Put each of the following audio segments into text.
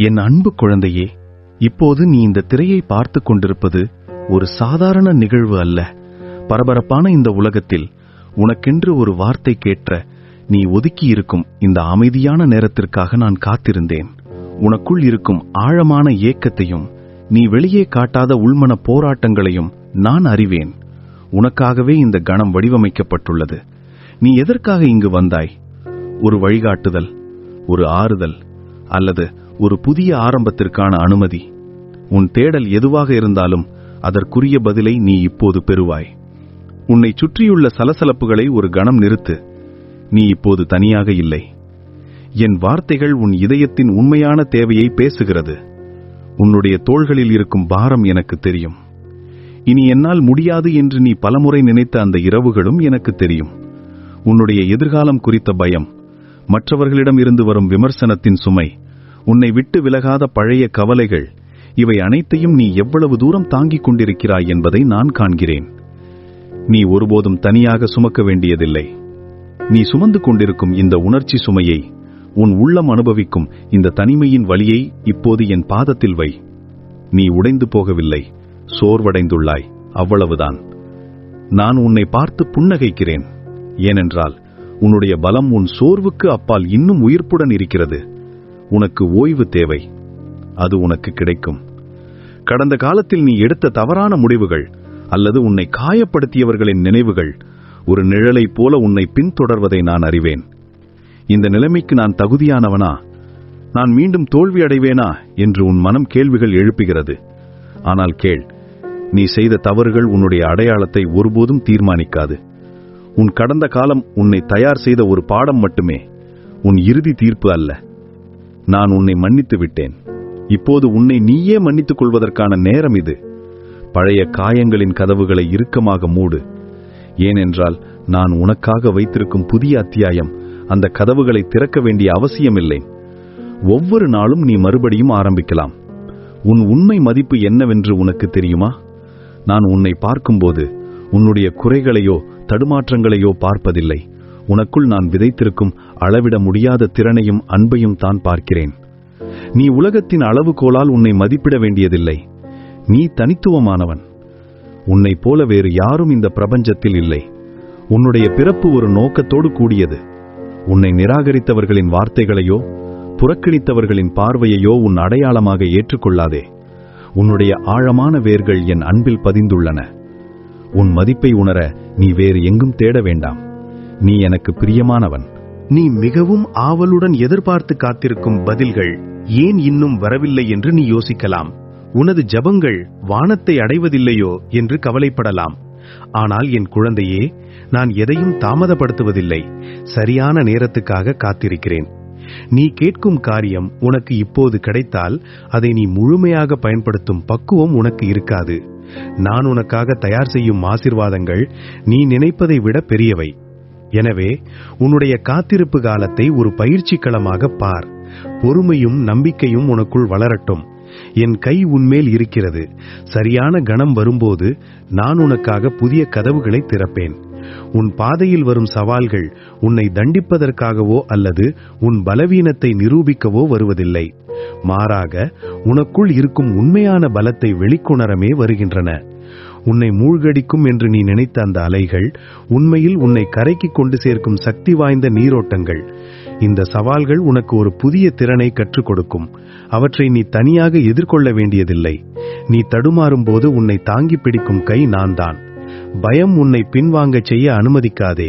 என் அன்பு குழந்தையே இப்போது நீ இந்த திரையை பார்த்துக் கொண்டிருப்பது ஒரு சாதாரண நிகழ்வு அல்ல. பரபரப்பான இந்த உலகத்தில் உனக்கென்று ஒரு வார்த்தை கேட்ட நீ ஒதுக்கியிருக்கும் இந்த அமைதியான நேரத்திற்காக நான் காத்திருந்தேன். உனக்குள் இருக்கும் ஆழமான ஏக்கத்தையும் நீ வெளியே காட்டாத உள்மன போராட்டங்களையும் நான் அறிவேன். உனக்காகவே இந்த கணம் வடிவமைக்கப்பட்டுள்ளது. நீ எதற்காக இங்கு வந்தாய்? ஒரு வழிகாட்டுதல் ஒரு ஆறுதல் அல்லது ஒரு புதிய ஆரம்பத்திற்கான அனுமதி. உன் தேடல் எதுவாக இருந்தாலும் அதற்குரிய பதிலை நீ இப்போது பெறுவாய். உன்னை சுற்றியுள்ள சலசலப்புகளை ஒரு கணம் நிறுத்து. நீ இப்போது தனியாக இல்லை. என் வார்த்தைகள் உன் இதயத்தின் உண்மையான தேவையை பேசுகிறது. உன்னுடைய தோள்களில் இருக்கும் பாரம் எனக்கு தெரியும். இனி என்னால் முடியாது என்று நீ பலமுறை நினைத்த அந்த இரவுகளும் எனக்கு தெரியும். உன்னுடைய எதிர்காலம் குறித்த பயம் மற்றவர்களிடம் இருந்து வரும் விமர்சனத்தின் சுமை உன்னை விட்டு விலகாத பழைய கவலைகள் இவை அனைத்தையும் நீ எவ்வளவு தூரம் தாங்கிக் கொண்டிருக்கிறாய் என்பதை நான் காண்கிறேன். நீ ஒருபோதும் தனியாக சுமக்க வேண்டியதில்லை. நீ சுமந்து கொண்டிருக்கும் இந்த உணர்ச்சி சுமையை உன் உள்ளம் அனுபவிக்கும் இந்த தனிமையின் வழியை இப்போது என் பாதத்தில் வை. நீ உடைந்து போகவில்லை சோர்வடைந்துள்ளாய் அவ்வளவுதான். நான் உன்னை பார்த்து புன்னகைக்கிறேன் ஏனென்றால் உன்னுடைய பலம் உன் சோர்வுக்கு அப்பால் இன்னும் உயிர்ப்புடன் இருக்கிறது. உனக்கு ஓய்வு தேவை. அது உனக்கு கிடைக்கும். கடந்த காலத்தில் நீ எடுத்த தவறான முடிவுகள் அல்லது உன்னை காயப்படுத்தியவர்களின் நினைவுகள் ஒரு நிழலைப் போல உன்னை பின்தொடர்வதை நான் அறிவேன். இந்த நிலைமைக்கு நான் தகுதியானவனா? நான் மீண்டும் தோல்வி அடைவேனா? என்று உன் மனம் கேள்விகள் எழுப்புகிறது. ஆனால் கேள் நீ செய்த தவறுகள் உன்னுடைய அடையாளத்தை ஒருபோதும் தீர்மானிக்காது. உன் கடந்த காலம் உன்னை தயார் செய்த ஒரு பாடம் மட்டுமே. உன் இறுதி தீர்ப்பு அல்ல. நான் உன்னை மன்னித்து விட்டேன். இப்போது உன்னை நீயே மன்னித்துக் கொள்வதற்கான நேரம் இது. பழைய காயங்களின் கதவுகளை இறுக்கமாக மூடு. ஏனென்றால் நான் உனக்காக வைத்திருக்கும் புதிய அத்தியாயம் அந்த கதவுகளை திறக்க வேண்டிய அவசியமில்லை. ஒவ்வொரு நாளும் நீ மறுபடியும் ஆரம்பிக்கலாம். உன் உண்மை மதிப்பு என்னவென்று உனக்கு தெரியுமா? நான் உன்னை பார்க்கும்போது உன்னுடைய குறைகளையோ தடுமாற்றங்களையோ பார்ப்பதில்லை. உனக்குள் நான் விதைத்திருக்கும் அளவிட முடியாத திறனையும் அன்பையும் தான் பார்க்கிறேன். நீ உலகத்தின் அளவுகோலால் உன்னை மதிப்பிட வேண்டியதில்லை. நீ தனித்துவமானவன். உன்னை போல வேறு யாரும் இந்த பிரபஞ்சத்தில் இல்லை. உன்னுடைய பிறப்பு ஒரு நோக்கத்தோடு கூடியது. உன்னை நிராகரித்தவர்களின் வார்த்தைகளையோ புறக்கணித்தவர்களின் பார்வையையோ உன் அடையாளமாக ஏற்றுக்கொள்ளாதே. உன்னுடைய ஆழமான வேர்கள் என் அன்பில் பதிந்துள்ளன. உன் மதிப்பை உணர நீ வேறு எங்கும் தேட வேண்டாம். நீ எனக்கு பிரியமானவன். நீ மிகவும் ஆவலுடன் எதிர்பார்த்து காத்திருக்கும் பதில்கள் ஏன் இன்னும் வரவில்லை என்று நீ யோசிக்கலாம். உனது ஜபங்கள் வானத்தை அடைவதில்லையோ என்று கவலைப்படலாம். ஆனால் என் குழந்தையே நான் எதையும் தாமதப்படுத்துவதில்லை. சரியான நேரத்துக்காக காத்திருக்கிறேன். நீ கேட்கும் காரியம் உனக்கு இப்போது கிடைத்தால் அதை நீ முழுமையாக பயன்படுத்தும் பக்குவம் உனக்கு இருக்காது. நான் உனக்காக தயார் செய்யும் ஆசிர்வாதங்கள் நீ நினைப்பதை விட பெரியவை. எனவே உன்னுடைய காத்திருப்பு காலத்தை ஒரு பயிற்சி களமாக பார். பொறுமையும் நம்பிக்கையும் உனக்குள் வளரட்டும். என் கை உன்மேல் இருக்கிறது. சரியான கணம் வரும்போது நான் உனக்காக புதிய கதவுகளை திறப்பேன். உன் பாதையில் வரும் சவால்கள் உன்னை தண்டிப்பதற்காகவோ அல்லது உன் பலவீனத்தை நிரூபிக்கவோ வருவதில்லை. மாறாக உனக்குள் இருக்கும் உண்மையான பலத்தை வெளிக்கொணரமே வருகின்றன. உன்னை மூழ்கடிக்கும் என்று நீ நினைத்த அந்த அலைகள் உண்மையில் உன்னை கரைக்கு கொண்டு சேர்க்கும் சக்தி வாய்ந்த நீரோட்டங்கள். இந்த சவால்கள் உனக்கு ஒரு புதிய திறனை கற்றுக் கொடுக்கும். அவற்றை நீ தனியாக எதிர்கொள்ள வேண்டியதில்லை. நீ தடுமாறும் போது உன்னை தாங்கி பிடிக்கும் கை நான் தான் பயம் உன்னை பின்வாங்கச் செய்ய அனுமதிக்காதே.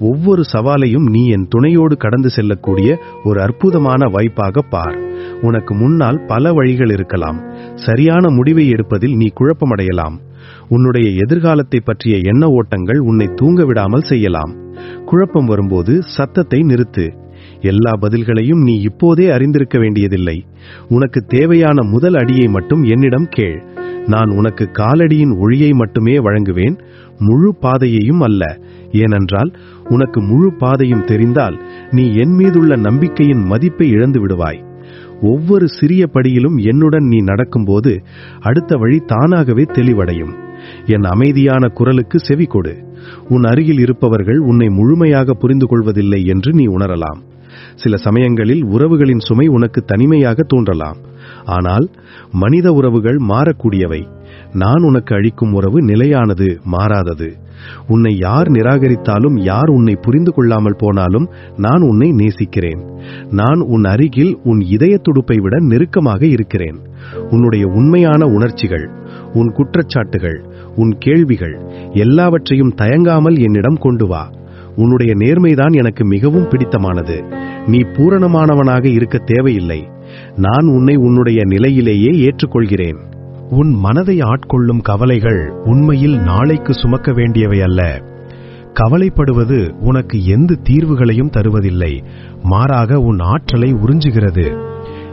ஒவ்வொரு சவாலையும் நீ என் துணையோடு கடந்து செல்லக்கூடிய ஒரு அற்புதமான வாய்ப்பாக பார். உனக்கு முன்னால் பல வழிகள் இருக்கலாம். சரியான முடிவை எடுப்பதில் நீ குழப்பமடையலாம். உன்னுடைய எதிர்காலத்தை பற்றிய எண்ண ஓட்டங்கள் உன்னை தூங்க விடாமல் செய்யலாம். குழப்பம் வரும்போது சத்தத்தை நிறுத்து. எல்லா பதில்களையும் நீ இப்போதே அறிந்திருக்க வேண்டியதில்லை. உனக்கு தேவையான முதல் அடியை மட்டும் என்னிடம் கேள். நான் உனக்கு காலடியின் ஒளியை மட்டுமே வழங்குவேன். முழு பாதையையும் அல்ல. ஏனென்றால் உனக்கு முழு பாதையும் தெரிந்தால் நீ என் மீதுள்ள நம்பிக்கையின் மதிப்பை இழந்து விடுவாய். ஒவ்வொரு சிறிய படியிலும் என்னுடன் நீ நடக்கும்போது அடுத்த வழி தானாகவே தெளிவடையும். என் அமைதியான குரலுக்கு செவி கொடு. உன் அருகில் இருப்பவர்கள் உன்னை முழுமையாக புரிந்து கொள்வதில்லை என்று நீ உணரலாம். சில சமயங்களில் உறவுகளின் சுமை உனக்கு தனிமையாக தோன்றலாம். ஆனால் மனித உறவுகள் மாறக்கூடியவை. நான் உனக்கு அளிக்கும் உறவு நிலையானது மாறாதது. உன்னை யார் நிராகரித்தாலும் யார் உன்னை புரிந்து கொள்ளாமல் போனாலும் நான் உன்னை நேசிக்கிறேன். நான் உன் அருகில் உன் இதய துடுப்பை விட நெருக்கமாக இருக்கிறேன். உன்னுடைய உண்மையான உணர்ச்சிகள் உன் குற்றச்சாட்டுகள் உன் கேள்விகள் எல்லாவற்றையும் தயங்காமல் என்னிடம் கொண்டு வா. உன்னுடைய நேர்மைதான் எனக்கு மிகவும் பிடித்தமானது. நீ பூரணமானவனாக இருக்க தேவையில்லை. நான் உன்னை உன்னுடைய நிலையிலேயே ஏற்றுக்கொள்கிறேன். உன் மனதை ஆட்கொள்ளும் கவலைகள் உண்மையில் நாளைக்கு சுமக்க வேண்டியவை அல்ல. கவலைப்படுவது உனக்கு எந்த தீர்வுகளையும் தருவதில்லை. மாறாக உன் ஆற்றலை உறிஞ்சுகிறது.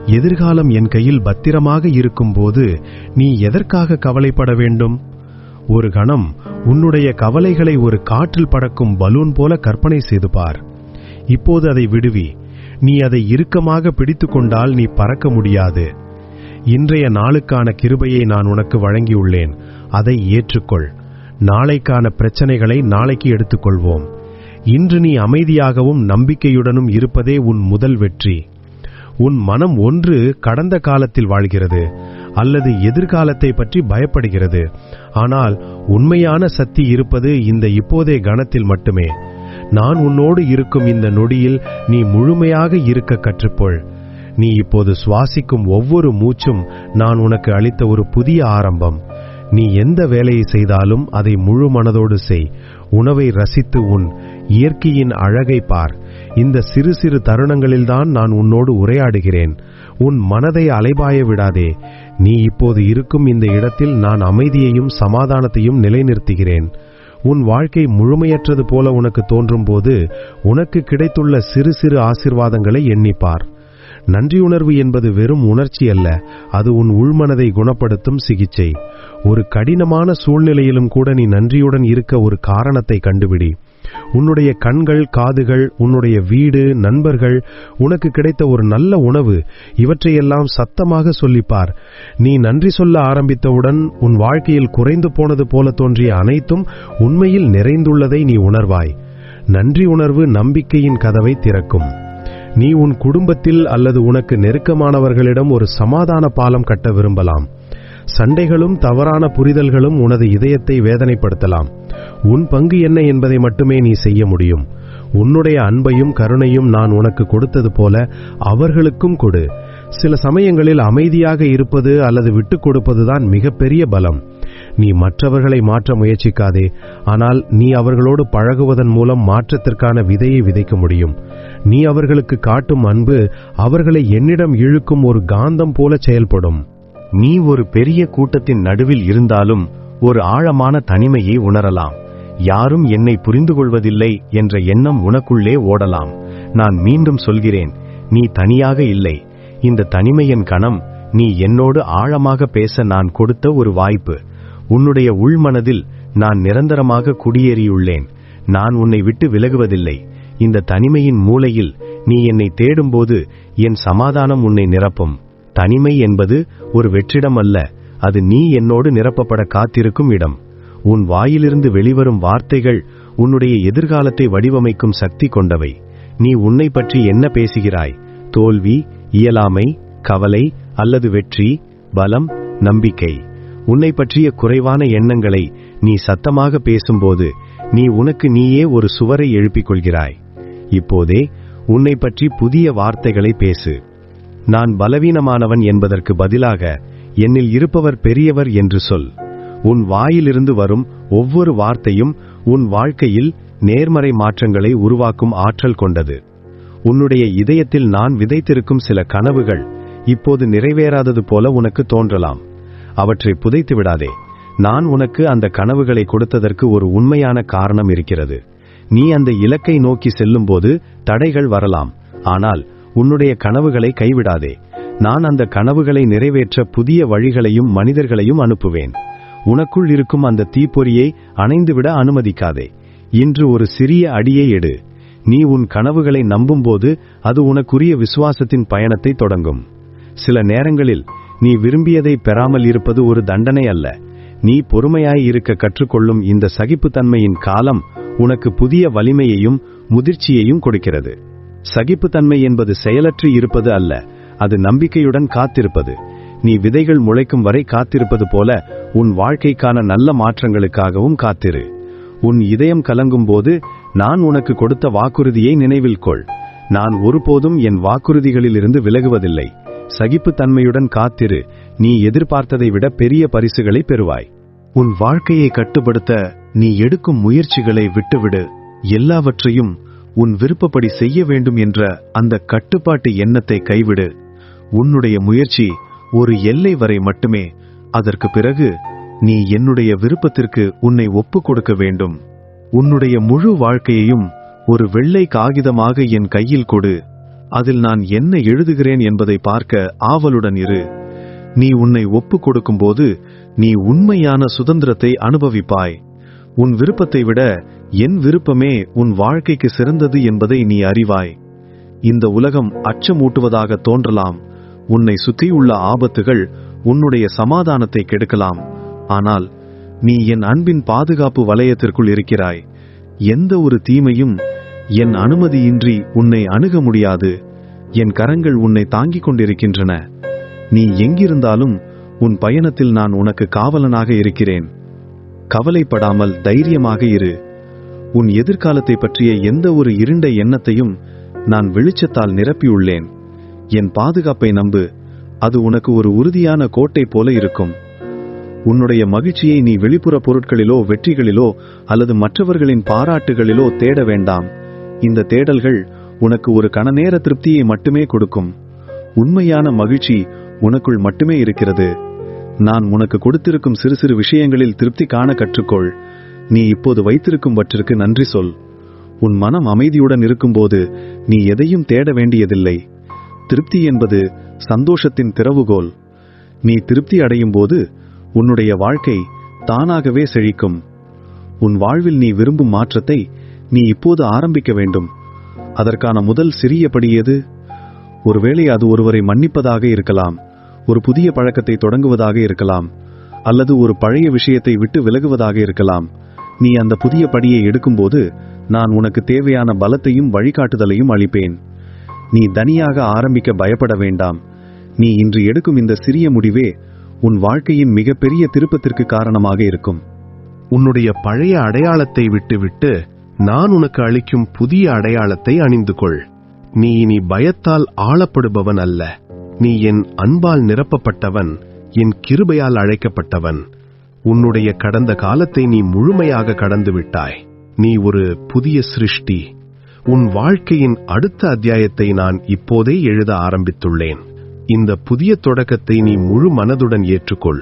எதிர்காலம் என் கையில் பத்திரமாக இருக்கும்போது நீ எதற்காக கவலைப்பட வேண்டும்? ஒரு கணம் உன்னுடைய கவலைகளை ஒரு காற்றில் பறக்கும் பலூன் போல கற்பனை செய்து பார். இப்போது அதை விடுவி. நீ அதை இறுக்கமாக பிடித்துக்கொண்டால் நீ பறக்க முடியாது. இன்றைய நாளுக்கான கிருபையை நான் உனக்கு வழங்கியுள்ளேன். அதை ஏற்றுக்கொள். நாளைக்கான பிரச்சனைகளை நாளைக்கு எடுத்துக்கொள்வோம். இன்று நீ அமைதியாகவும் நம்பிக்கையுடனும் இருப்பதே உன் முதல் வெற்றி. உன் மனம் ஒன்று கடந்த காலத்தில் வாழ்கிறது அல்லது எதிர்காலத்தை பற்றி பயப்படுகிறது. ஆனால் உண்மையான சக்தி இருப்பது இந்த இப்போதே கணத்தில் மட்டுமே. நான் உன்னோடு இருக்கும் இந்த நொடியில் நீ முழுமையாக இருக்க கற்றுக்கொள். நீ இப்போது சுவாசிக்கும் ஒவ்வொரு மூச்சும் நான் உனக்கு அளித்த ஒரு புதிய ஆரம்பம். நீ எந்த வேலையை செய்தாலும் அதை முழு மனதோடு செய். உணவை ரசித்து உன் இயற்கையின் அழகை பார். இந்த சிறு சிறு தருணங்களில்தான் நான் உன்னோடு உரையாடுகிறேன். உன் மனதை அலைபாய விடாதே. நீ இப்போது இருக்கும் இந்த இடத்தில் நான் அமைதியையும் சமாதானத்தையும் நிலைநிறுத்துகிறேன். உன் வாழ்க்கை முழுமையற்றது போல உனக்கு தோன்றும்போது உனக்கு கிடைத்துள்ள சிறு சிறு ஆசிர்வாதங்களை எண்ணிப்பார். நன்றியுணர்வு என்பது வெறும் உணர்ச்சி அல்ல அது உன் உள்மனதை குணப்படுத்தும் சிகிச்சை. ஒரு கடினமான சூழ்நிலையிலும் கூட நீ நன்றியுடன் இருக்க ஒரு காரணத்தை கண்டுபிடி. உன்னுடைய கண்கள் காதுகள் உன்னுடைய வீடு நண்பர்கள் உனக்கு கிடைத்த ஒரு நல்ல உணவு இவற்றையெல்லாம் சத்தமாக சொல்லிப்பார். நீ நன்றி சொல்ல ஆரம்பித்தவுடன் உன் வாழ்க்கையில் குறைந்து போனது போல தோன்றிய அனைத்தும் உண்மையில் நிறைந்துள்ளதை நீ உணர்வாய். நன்றி உணர்வு நம்பிக்கையின் கதவை திறக்கும். நீ உன் குடும்பத்தில் அல்லது உனக்கு நெருக்கமானவர்களிடம் ஒரு சமாதான பாலம் கட்ட விரும்பலாம். சண்டைகளும் தவறான புரிதல்களும் உனது இதயத்தை வேதனைப்படுத்தலாம். உன் பங்கு என்ன என்பதை மட்டுமே நீ செய்ய முடியும். உன்னுடைய அன்பையும் கருணையும் நான் உனக்கு கொடுத்தது போல அவர்களுக்கும் கொடு. சில சமயங்களில் அமைதியாக இருப்பது அல்லது விட்டுக் கொடுப்பதுதான் மிகப்பெரிய பலம். நீ மற்றவர்களை மாற்ற முயற்சிக்காதே. ஆனால் நீ அவர்களோடு பழகுவதன் மூலம் மாற்றத்திற்கான விதையை விதைக்க முடியும். நீ அவர்களுக்கு காட்டும் அன்பு அவர்களை என்னிடம் இழுக்கும் ஒரு காந்தம் போல செயல்படும். நீ ஒரு பெரிய கூட்டத்தின் நடுவில் இருந்தாலும் ஒரு ஆழமான தனிமையை உணரலாம். யாரும் என்னை புரிந்து கொள்வதில்லை என்ற எண்ணம் உனக்குள்ளே ஓடலாம். நான் மீண்டும் சொல்கிறேன் நீ தனியாக இல்லை. இந்த தனிமையின் கணம் நீ என்னோடு ஆழமாக பேச நான் கொடுத்த ஒரு வாய்ப்பு. உன்னுடைய உள்மனதில் நான் நிரந்தரமாக குடியேறியுள்ளேன். நான் உன்னை விட்டு விலகுவதில்லை. இந்த தனிமையின் மூலையில் நீ என்னை தேடும்போது என் சமாதானம் உன்னை நிரப்பும். தனிமை என்பது ஒரு வெற்றிடம் அல்ல அது நீ என்னோடு நிரப்பப்பட காத்திருக்கும் இடம். உன் வாயிலிருந்து வெளிவரும் வார்த்தைகள் உன்னுடைய எதிர்காலத்தை வடிவமைக்கும் சக்தி கொண்டவை. நீ உன்னை பற்றி என்ன பேசுகிறாய்? தோல்வி இயலாமை கவலை அல்லது வெற்றி பலம் நம்பிக்கை. உன்னை பற்றிய குறைவான எண்ணங்களை நீ சத்தமாக பேசும்போது நீ உனக்கு நீயே ஒரு சுவரை எழுப்பிக் கொள்கிறாய் இப்போதே உன்னை பற்றி புதிய வார்த்தைகளை பேசு. நான் பலவீனமானவன் என்பதற்கு பதிலாக என்னில் இருப்பவர் பெரியவர் என்று சொல். உன் வாயிலிருந்து வரும் ஒவ்வொரு வார்த்தையும் உன் வாழ்க்கையில் நேர்மறை மாற்றங்களை உருவாக்கும் ஆற்றல் கொண்டது. உன்னுடைய இதயத்தில் நான் விதைத்திருக்கும் சில கனவுகள் இப்போது நிறைவேறாதது போல உனக்கு தோன்றலாம். அவற்றை புதைத்து விடாதே. நான் உனக்கு அந்த கனவுகளை கொடுத்ததற்கு ஒரு உண்மையான காரணம் இருக்கிறது. நீ அந்த இலக்கை நோக்கி செல்லும்போது தடைகள் வரலாம். ஆனால் உன்னுடைய கனவுகளை கைவிடாதே. நான் அந்த கனவுகளை நிறைவேற்ற புதிய வழிகளையும் மனிதர்களையும் அனுப்புவேன். உனக்குள் இருக்கும் அந்த தீப்பொறியை அணைந்துவிட அனுமதிக்காதே. இன்று ஒரு சிறிய அடியை எடு. நீ உன் கனவுகளை நம்பும்போது அது உனக்குரிய விசுவாசத்தின் பயணத்தை தொடங்கும். சில நேரங்களில் நீ விரும்பியதை பெறாமல் இருப்பது ஒரு தண்டனை அல்ல. நீ பொறுமையாய் இருக்க கற்றுக்கொள்ளும் இந்த சகிப்புத்தன்மையின் காலம் உனக்கு புதிய வலிமையையும் முதிர்ச்சியையும் கொடுக்கிறது. சகிப்புத்தன்மை என்பது செயலற்று இருப்பது அல்ல அது நம்பிக்கையுடன் காத்திருப்பது. நீ விதைகள் முளைக்கும் வரை காத்திருப்பது போல உன் வாழ்க்கைக்கான நல்ல மாற்றங்களுக்காகவும் காத்திரு. உன் இதயம் கலங்கும் போது நான் உனக்கு கொடுத்த வாக்குறுதியை நினைவில் கொள். நான் ஒருபோதும் என் வாக்குறுதிகளிலிருந்து விலகுவதில்லை. சகிப்புத்தன்மையுடன் காத்திரு. நீ எதிர்பார்த்ததை விட பெரிய பரிசுகளை பெறுவாய். உன் வாழ்க்கையை கட்டுப்படுத்த நீ எடுக்கும் முயற்சிகளை விட்டுவிடு. எல்லாவற்றையும் உன் விருப்பப்படி செய்ய வேண்டும் என்ற அந்த கட்டுப்பாட்டு எண்ணத்தை கைவிடு. உன்னுடைய முயற்சி ஒரு எல்லை வரை மட்டுமே. அதற்கு பிறகு நீ என்னுடைய விருப்பத்திற்கு உன்னை ஒப்புக் கொடுக்க வேண்டும். உன்னுடைய முழு வாழ்க்கையையும் ஒரு வெள்ளை காகிதமாக என் கையில் கொடு. அதில் நான் என்ன எழுதுகிறேன் என்பதை பார்க்க ஆவலுடன் இரு. நீ உன்னை ஒப்புக் கொடுக்கும்போது நீ உண்மையான சுதந்திரத்தை அனுபவிப்பாய். உன் விருப்பத்தை விட என் விருப்பமே உன் வாழ்க்கைக்கு சிறந்தது என்பதை நீ அறிவாய். இந்த உலகம் அச்சமூட்டுவதாக தோன்றலாம். உன்னை சுற்றியுள்ள ஆபத்துகள் உன்னுடைய சமாதானத்தை கெடுக்கலாம். ஆனால் நீ என் அன்பின் பாதுகாப்பு வலயத்திற்குள் இருக்கிறாய். எந்த ஒரு தீமையும் என் அனுமதியின்றி உன்னை அணுக முடியாது. என் கரங்கள் உன்னை தாங்கிக் கொண்டிருக்கின்றன. நீ எங்கிருந்தாலும் உன் பயணத்தில் நான் உனக்கு காவலனாக இருக்கிறேன். கவலைப்படாமல் தைரியமாக இரு. உன் எதிர்காலத்தை பற்றிய எந்த ஒரு இருண்ட எண்ணத்தையும் நான் வெளிச்சத்தால் நிரப்பியுள்ளேன். என் பாதுகாப்பை நம்பு. அது உனக்கு ஒரு உறுதியான கோட்டை போல இருக்கும். உன்னுடைய மகிழ்ச்சியை நீ வெளிப்புற பொருட்களிலோ வெற்றிகளிலோ அல்லது மற்றவர்களின் பாராட்டுகளிலோ தேட வேண்டாம். இந்த தேடல்கள் உனக்கு ஒரு கணநேர திருப்தியை மட்டுமே கொடுக்கும். உண்மையான மகிழ்ச்சி உனக்குள் மட்டுமே இருக்கிறது. நான் உனக்கு கொடுத்திருக்கும் சிறு சிறு விஷயங்களில் திருப்தி காண கற்றுக்கொள். நீ இப்போது வைத்திருக்கும்வற்றிற்கு நன்றி சொல். உன் மனம் அமைதியுடன் இருக்கும்போது நீ எதையும் தேட வேண்டியதில்லை. திருப்தி என்பது சந்தோஷத்தின் திறவுகோல். நீ திருப்தி அடையும் போது உன்னுடைய வாழ்க்கை தானாகவே செழிக்கும். உன் வாழ்வில் நீ விரும்பும் மாற்றத்தை நீ இப்போது ஆரம்பிக்க வேண்டும். அதற்கான முதல் சிறிய படி எது? ஒருவேளை அது ஒருவரை மன்னிப்பதாக இருக்கலாம் ஒரு புதிய பழக்கத்தை தொடங்குவதாக இருக்கலாம் அல்லது ஒரு பழைய விஷயத்தை விட்டு விலகுவதாக இருக்கலாம். நீ அந்த புதிய படியை எடுக்கும்போது நான் உனக்கு தேவையான பலத்தையும் வழிகாட்டுதலையும் அளிப்பேன். நீ தனியாக ஆரம்பிக்க பயப்பட வேண்டாம். நீ இன்று எடுக்கும் இந்த சிறிய முடிவே உன் வாழ்க்கையின் மிகப்பெரிய திருப்பத்திற்கு காரணமாக இருக்கும். உன்னுடைய பழைய அடையாளத்தை விட்டுவிட்டு நான் உனக்கு அளிக்கும் புதிய அடையாளத்தை அணிந்து கொள் நீ இனி பயத்தால் ஆளப்படுபவன் அல்ல. நீ என் அன்பால் நிரப்பப்பட்டவன் என் கிருபையால் அழைக்கப்பட்டவன். உன்னுடைய கடந்த காலத்தை நீ முழுமையாக கடந்து விட்டாய் நீ ஒரு புதிய சிருஷ்டி. உன் வாழ்க்கையின் அடுத்த அத்தியாயத்தை நான் இப்போதே எழுத ஆரம்பித்துள்ளேன். இந்த புதிய தொடக்கத்தை நீ முழு மனதுடன் ஏற்றுக்கொள்.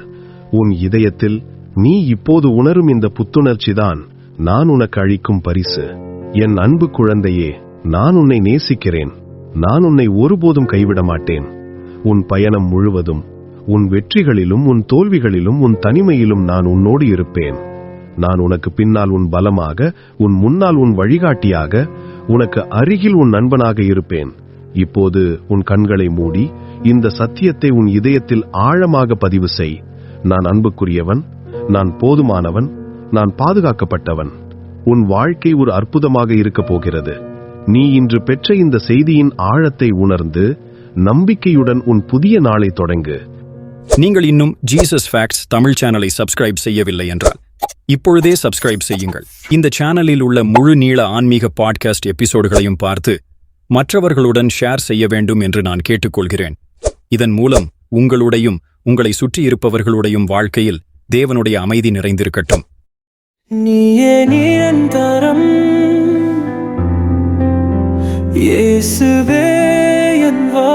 உன் இதயத்தில் நீ இப்போது உணரும் இந்த புத்துணர்ச்சிதான். நான் உனக்கு அழிக்கும் பரிசு. என் அன்பு குழந்தையே நான் உன்னை நேசிக்கிறேன். நான் உன்னை ஒருபோதும் கைவிட மாட்டேன். உன் பயணம் முழுவதும் உன் வெற்றிகளிலும் உன் தோல்விகளிலும் உன் தனிமையிலும் நான் உன்னோடு இருப்பேன். நான் உனக்கு பின்னால் உன் பலமாக உன் முன்னால் உன் வழிகாட்டியாக உனக்கு அருகில் உன் நண்பனாக இருப்பேன். இப்போது உன் கண்களை மூடி இந்த சத்தியத்தை உன் இதயத்தில் ஆழமாக பதிவு செய். நான் அன்புக்குரியவன் நான் போதுமானவன் நான் பாதுகாக்கப்பட்டவன். உன் வாழ்க்கை ஒரு அற்புதமாக இருக்கப் போகிறது. நீ இன்று பெற்ற இந்த செய்தியின் ஆழத்தை உணர்ந்து நம்பிக்கையுடன் உன் புதிய நாளை தொடங்கு. நீங்கள் இன்னும் ஜீசஸ் ஃபேக்ட்ஸ் தமிழ் சேனலை சப்ஸ்கிரைப் செய்யவில்லை என்றால் இப்பொழுதே சப்ஸ்கிரைப் செய்யுங்கள். இந்த சேனலில் உள்ள முழு நீள ஆன்மீக பாட்காஸ்ட் எபிசோடுகளையும் பார்த்து மற்றவர்களுடன் ஷேர் செய்ய வேண்டும் என்று நான் கேட்டுக்கொள்கிறேன். இதன் மூலம் உங்களுடையும் உங்களை சுற்றியிருப்பவர்களுடையும் வாழ்க்கையில் தேவனுடைய அமைதி நிறைந்திருக்கட்டும். நீயே நிரந்தரம். இயேசுவே என் வா